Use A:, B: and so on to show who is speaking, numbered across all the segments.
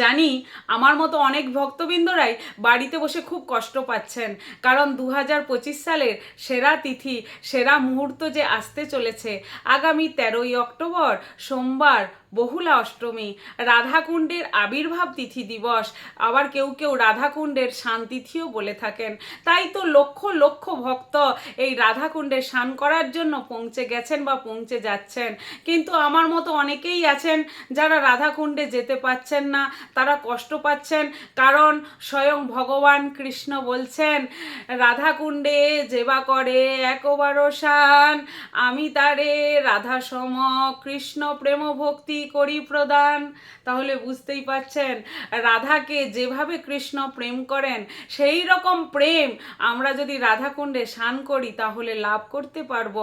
A: জানি আমার মতো অনেক ভক্তবৃন্দরাই বাড়িতে বসে খুব কষ্ট পাচ্ছেন কারণ দু সালের সেরা তিথি সেরা মুহূর্ত যে আসতে চলেছে আগামী তেরোই অক্টোবর সোমবার বহুলা অষ্টমী রাধাকুণ্ডের আবির্ভাব তিথি দিবস আবার কেউ কেউ রাধাকুণ্ডের শান তিথিও বলে থাকেন তাই তো লক্ষ লক্ষ ভক্ত এই রাধাকুণ্ডে স্নান করার জন্য পৌঁছে গেছেন বা পৌঁছে যাচ্ছেন কিন্তু আমার মতো অনেকেই আছেন যারা রাধাকুণ্ডে যেতে পাচ্ছেন না তারা কষ্ট পাচ্ছেন কারণ স্বয়ং ভগবান কৃষ্ণ বলছেন রাধাকুণ্ডে যেবা করে একবারও সান আমি তারে রাধা সম কৃষ্ণ প্রেম ভক্তি করি প্রদান তাহলে বুঝতেই পারছেন রাধাকে যেভাবে কৃষ্ণ প্রেম করেন সেই রকম প্রেম আমরা যদি রাধাকুণ্ডে স্নান করি তাহলে লাভ করতে পারব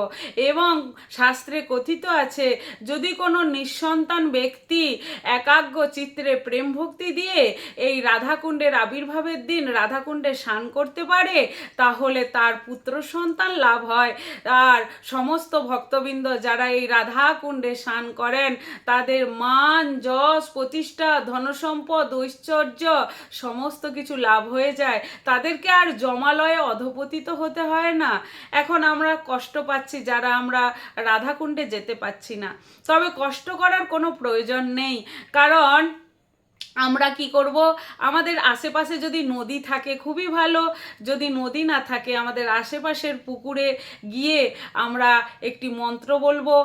A: এবং শাস্ত্রে কথিত আছে যদি কোনো নিঃসন্তান ব্যক্তি একাগ্র চিত্রে প্রেম ভক্তি দিয়ে এই রাধাকুণ্ডের আবির্ভাবের দিন রাধাকুণ্ডে স্নান করতে পারে তাহলে তার পুত্র সন্তান লাভ হয় আর সমস্ত ভক্তবৃন্দ যারা এই রাধাকুণ্ডে স্নান করেন তার তাদের মান যশ প্রতিষ্ঠা ধনসম্পদ ঐশ্বর্য সমস্ত কিছু লাভ হয়ে যায় তাদেরকে আর জমালয়ে অধপতিত হতে হয় না এখন আমরা কষ্ট পাচ্ছি যারা আমরা রাধাকুণ্ডে যেতে পাচ্ছি না তবে কষ্ট করার কোনো প্রয়োজন নেই কারণ আমরা কি করব আমাদের আশেপাশে যদি নদী থাকে খুবই ভালো যদি নদী না থাকে আমাদের আশেপাশের পুকুরে গিয়ে আমরা একটি মন্ত্র বলবো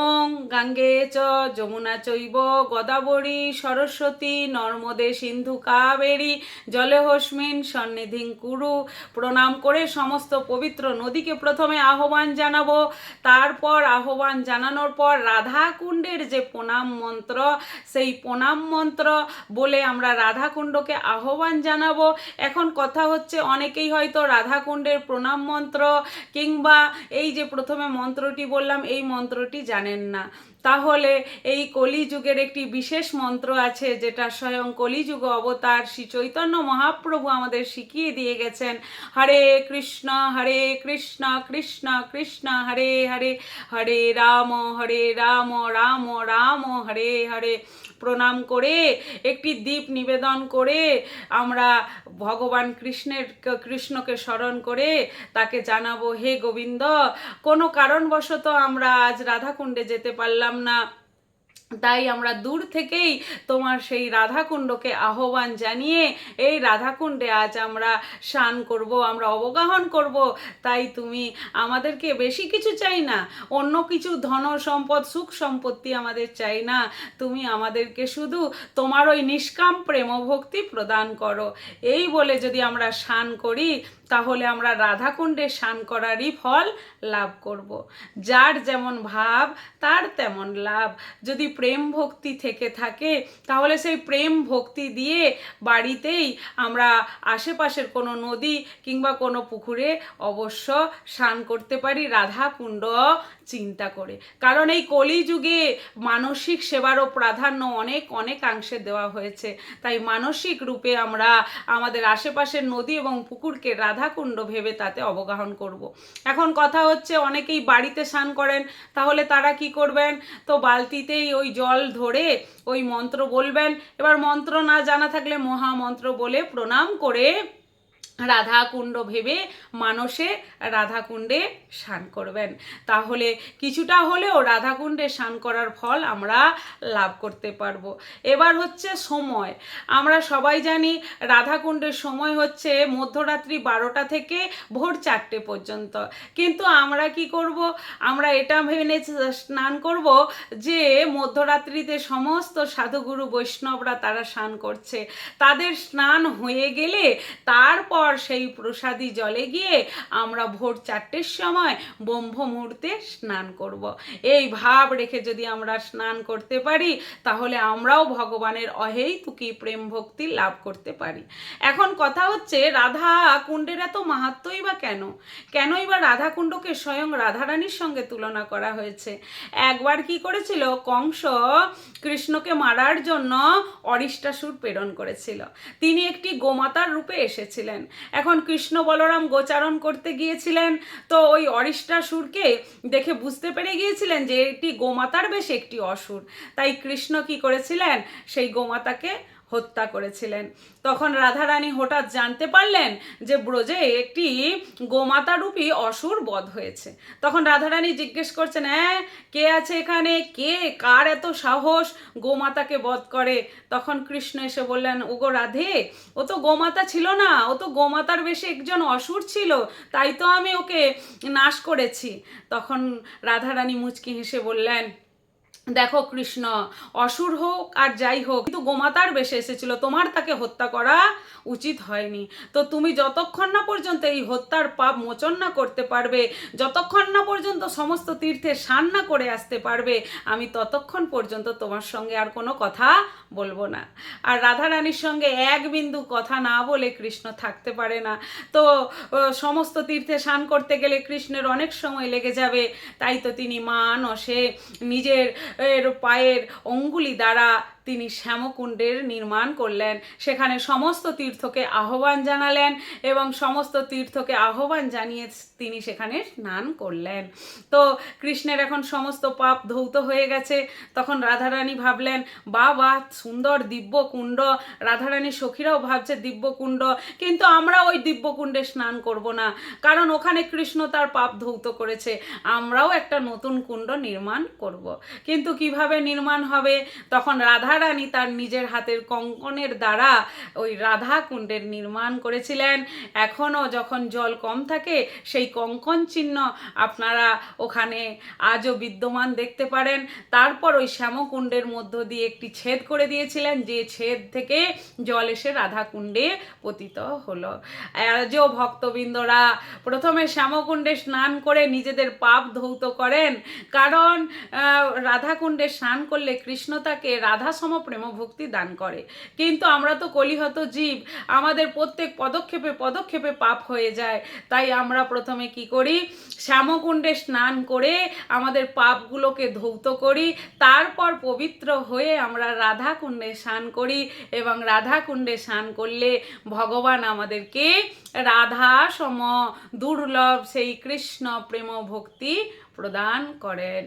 A: ওং গাঙ্গে চ যমুনা চৈব গদাবরী সরস্বতী নর্মদে সিন্ধু কাবেরী জলে হসমিন সন্নিধিং কুরু প্রণাম করে সমস্ত পবিত্র নদীকে প্রথমে আহ্বান জানাবো তারপর আহ্বান জানানোর পর রাধা কুণ্ডের যে প্রণাম মন্ত্র সেই প্রণাম মন্ত্র বলে আমরা রাধাকুণ্ডকে আহ্বান জানাবো এখন কথা হচ্ছে অনেকেই হয়তো রাধাকুণ্ডের প্রণাম মন্ত্র কিংবা এই যে প্রথমে মন্ত্রটি বললাম এই মন্ত্রটি জানেন না তাহলে এই কলিযুগের একটি বিশেষ মন্ত্র আছে যেটা স্বয়ং কলিযুগ অবতার শ্রী চৈতন্য মহাপ্রভু আমাদের শিখিয়ে দিয়ে গেছেন হরে কৃষ্ণ হরে কৃষ্ণ কৃষ্ণ কৃষ্ণ হরে হরে হরে রাম হরে রাম রাম রাম হরে হরে প্রণাম করে একটি দ্বীপ নিবেদন করে আমরা ভগবান কৃষ্ণের কৃষ্ণকে স্মরণ করে তাকে জানাবো হে গোবিন্দ কোনো কারণবশত আমরা আজ রাধাকুণ্ডে যেতে পারলাম না তাই আমরা দূর থেকেই তোমার সেই রাধাকুণ্ডকে আহ্বান জানিয়ে এই রাধাকুণ্ডে আজ আমরা স্নান করব আমরা অবগাহন করব তাই তুমি আমাদেরকে বেশি কিছু চাই না অন্য কিছু ধন সম্পদ সুখ সম্পত্তি আমাদের চাই না তুমি আমাদেরকে শুধু তোমার ওই নিষ্কাম প্রেম ভক্তি প্রদান করো এই বলে যদি আমরা স্নান করি তাহলে আমরা রাধাকুণ্ডে স্নান করারই ফল লাভ করব যার যেমন ভাব তার তেমন লাভ যদি প্রেম ভক্তি থেকে থাকে তাহলে সেই প্রেম ভক্তি দিয়ে বাড়িতেই আমরা আশেপাশের কোনো নদী কিংবা কোনো পুকুরে অবশ্য স্নান করতে পারি রাধা কুণ্ড চিন্তা করে কারণ এই কলিযুগে মানসিক সেবারও প্রাধান্য অনেক অনেকাংশে দেওয়া হয়েছে তাই মানসিক রূপে আমরা আমাদের আশেপাশের নদী এবং পুকুরকে রাধাকুণ্ড ভেবে তাতে অবগাহন করব। এখন কথা হচ্ছে অনেকেই বাড়িতে স্নান করেন তাহলে তারা কি করবেন তো বালতিতেই ওই জল ধরে ওই মন্ত্র বলবেন এবার মন্ত্র না জানা থাকলে মহামন্ত্র বলে প্রণাম করে রাধাকুণ্ড ভেবে মানসে রাধাকুণ্ডে স্নান করবেন তাহলে কিছুটা হলেও রাধাকুণ্ডে স্নান করার ফল আমরা লাভ করতে পারবো এবার হচ্ছে সময় আমরা সবাই জানি রাধাকুণ্ডের সময় হচ্ছে মধ্যরাত্রি বারোটা থেকে ভোর চারটে পর্যন্ত কিন্তু আমরা কি করব আমরা এটা ভেবে স্নান করব যে মধ্যরাত্রিতে সমস্ত সাধুগুরু বৈষ্ণবরা তারা স্নান করছে তাদের স্নান হয়ে গেলে তারপর পর সেই প্রসাদী জলে গিয়ে আমরা ভোর চারটের সময় ব্রহ্ম মুহূর্তে স্নান করব। এই ভাব রেখে যদি আমরা স্নান করতে পারি তাহলে আমরাও ভগবানের অহেতুকি প্রেম ভক্তি লাভ করতে পারি এখন কথা হচ্ছে রাধা কুণ্ডের এত মাহাত্মই বা কেন কেনই বা রাধা কুণ্ডকে স্বয়ং রাধারানীর সঙ্গে তুলনা করা হয়েছে একবার কি করেছিল কংস কৃষ্ণকে মারার জন্য অরিষ্টাসুর প্রেরণ করেছিল তিনি একটি গোমাতার রূপে এসেছিলেন এখন কৃষ্ণ বলরাম গোচারণ করতে গিয়েছিলেন তো ওই অরিষ্টাসুরকে দেখে বুঝতে পেরে গিয়েছিলেন যে এটি গোমাতার বেশ একটি অসুর তাই কৃষ্ণ কি করেছিলেন সেই গোমাতাকে হত্যা করেছিলেন তখন রাধারানী হঠাৎ জানতে পারলেন যে ব্রজে একটি গোমাতারূপী অসুর বধ হয়েছে তখন রাধারানী জিজ্ঞেস করছেন হ্যাঁ কে আছে এখানে কে কার এত সাহস গোমাতাকে বধ করে তখন কৃষ্ণ এসে বললেন গো রাধে ও তো গোমাতা ছিল না ও তো গোমাতার বেশি একজন অসুর ছিল তাই তো আমি ওকে নাশ করেছি তখন রাধারানী মুচকি হেসে বললেন দেখো কৃষ্ণ অসুর হোক আর যাই হোক কিন্তু গোমাতার বেশে এসেছিল তোমার তাকে হত্যা করা উচিত হয়নি তো তুমি যতক্ষণ না পর্যন্ত এই হত্যার পাপ মোচন না করতে পারবে যতক্ষণ না পর্যন্ত সমস্ত তীর্থে স্নান না করে আসতে পারবে আমি ততক্ষণ পর্যন্ত তোমার সঙ্গে আর কোনো কথা বলবো না আর রাধা রানীর সঙ্গে এক বিন্দু কথা না বলে কৃষ্ণ থাকতে পারে না তো সমস্ত তীর্থে স্নান করতে গেলে কৃষ্ণের অনেক সময় লেগে যাবে তাই তো তিনি মান অসে নিজের এর পায়ের অঙ্গুলি দ্বারা তিনি শ্যামকুণ্ডের নির্মাণ করলেন সেখানে সমস্ত তীর্থকে আহ্বান জানালেন এবং সমস্ত তীর্থকে আহ্বান জানিয়ে তিনি সেখানে স্নান করলেন তো কৃষ্ণের এখন সমস্ত পাপ ধৌত হয়ে গেছে তখন রাধারানী ভাবলেন বাবা সুন্দর দিব্য কুণ্ড রাধারানী সখীরাও ভাবছে দিব্য কুণ্ড কিন্তু আমরা ওই দিব্যকুণ্ডে স্নান করব না কারণ ওখানে কৃষ্ণ তার পাপ ধৌত করেছে আমরাও একটা নতুন কুণ্ড নির্মাণ করব। কিন্তু কিভাবে নির্মাণ হবে তখন রাধা রানী তার নিজের হাতের কঙ্কনের দ্বারা ওই রাধা কুণ্ডের নির্মাণ করেছিলেন এখনও যখন জল কম থাকে সেই কঙ্কন চিহ্ন আপনারা ওখানে আজও বিদ্যমান দেখতে পারেন তারপর ওই শ্যামকুণ্ডের মধ্য দিয়ে একটি ছেদ করে দিয়েছিলেন যে ছেদ থেকে জল এসে রাধাকুণ্ডে পতিত হলো আজও ভক্তবৃন্দরা প্রথমে শ্যামকুণ্ডে স্নান করে নিজেদের পাপ ধৌত করেন কারণ রাধাকুণ্ডে স্নান করলে কৃষ্ণ তাকে রাধা অসম ভক্তি দান করে কিন্তু আমরা তো কলিহত জীব আমাদের প্রত্যেক পদক্ষেপে পদক্ষেপে পাপ হয়ে যায় তাই আমরা প্রথমে কি করি শ্যামকুণ্ডে স্নান করে আমাদের পাপগুলোকে ধৌত করি তারপর পবিত্র হয়ে আমরা রাধা কুণ্ডে স্নান করি এবং রাধা কুণ্ডে স্নান করলে ভগবান আমাদেরকে রাধা সম দুর্লভ সেই কৃষ্ণ প্রেম ভক্তি প্রদান করেন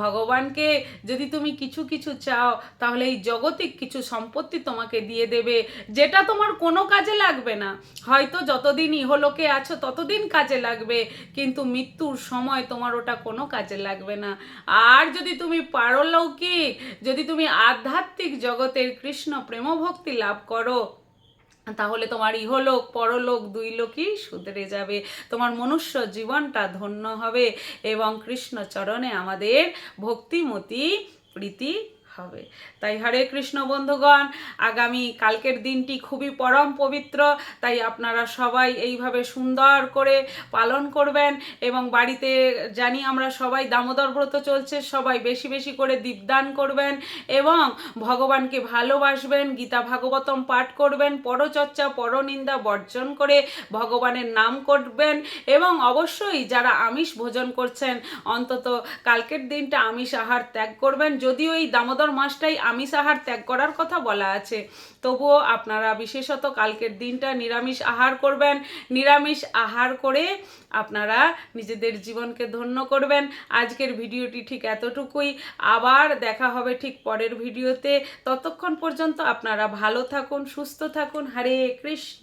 A: ভগবানকে যদি তুমি কিছু কিছু চাও তাহলে এই জগতিক কিছু সম্পত্তি তোমাকে দিয়ে দেবে যেটা তোমার কোনো কাজে লাগবে না হয়তো যতদিন ইহলোকে আছো ততদিন কাজে লাগবে কিন্তু মৃত্যুর সময় তোমার ওটা কোনো কাজে লাগবে না আর যদি তুমি পারলৌকিক যদি তুমি আধ্যাত্মিক জগতের কৃষ্ণ প্রেমভক্তি লাভ করো তাহলে তোমার ইহলোক পরলোক দুই লোকই সুধরে যাবে তোমার মনুষ্য জীবনটা ধন্য হবে এবং কৃষ্ণচরণে আমাদের ভক্তিমতি প্রীতি হবে তাই হরে কৃষ্ণ বন্ধুগণ আগামী কালকের দিনটি খুবই পরম পবিত্র তাই আপনারা সবাই এইভাবে সুন্দর করে পালন করবেন এবং বাড়িতে জানি আমরা সবাই দামোদর ব্রত চলছে সবাই বেশি বেশি করে দীপদান করবেন এবং ভগবানকে ভালোবাসবেন গীতা ভাগবতম পাঠ করবেন পরচর্চা পরনিন্দা বর্জন করে ভগবানের নাম করবেন এবং অবশ্যই যারা আমিষ ভোজন করছেন অন্তত কালকের দিনটা আমিষ আহার ত্যাগ করবেন যদিও এই দামোদর সুন্দর মাসটাই আমিষ আহার ত্যাগ করার কথা বলা আছে তবুও আপনারা বিশেষত কালকের দিনটা নিরামিষ আহার করবেন নিরামিষ আহার করে আপনারা নিজেদের জীবনকে ধন্য করবেন আজকের ভিডিওটি ঠিক এতটুকুই আবার দেখা হবে ঠিক পরের ভিডিওতে ততক্ষণ পর্যন্ত আপনারা ভালো থাকুন সুস্থ থাকুন হরে কৃষ্ণ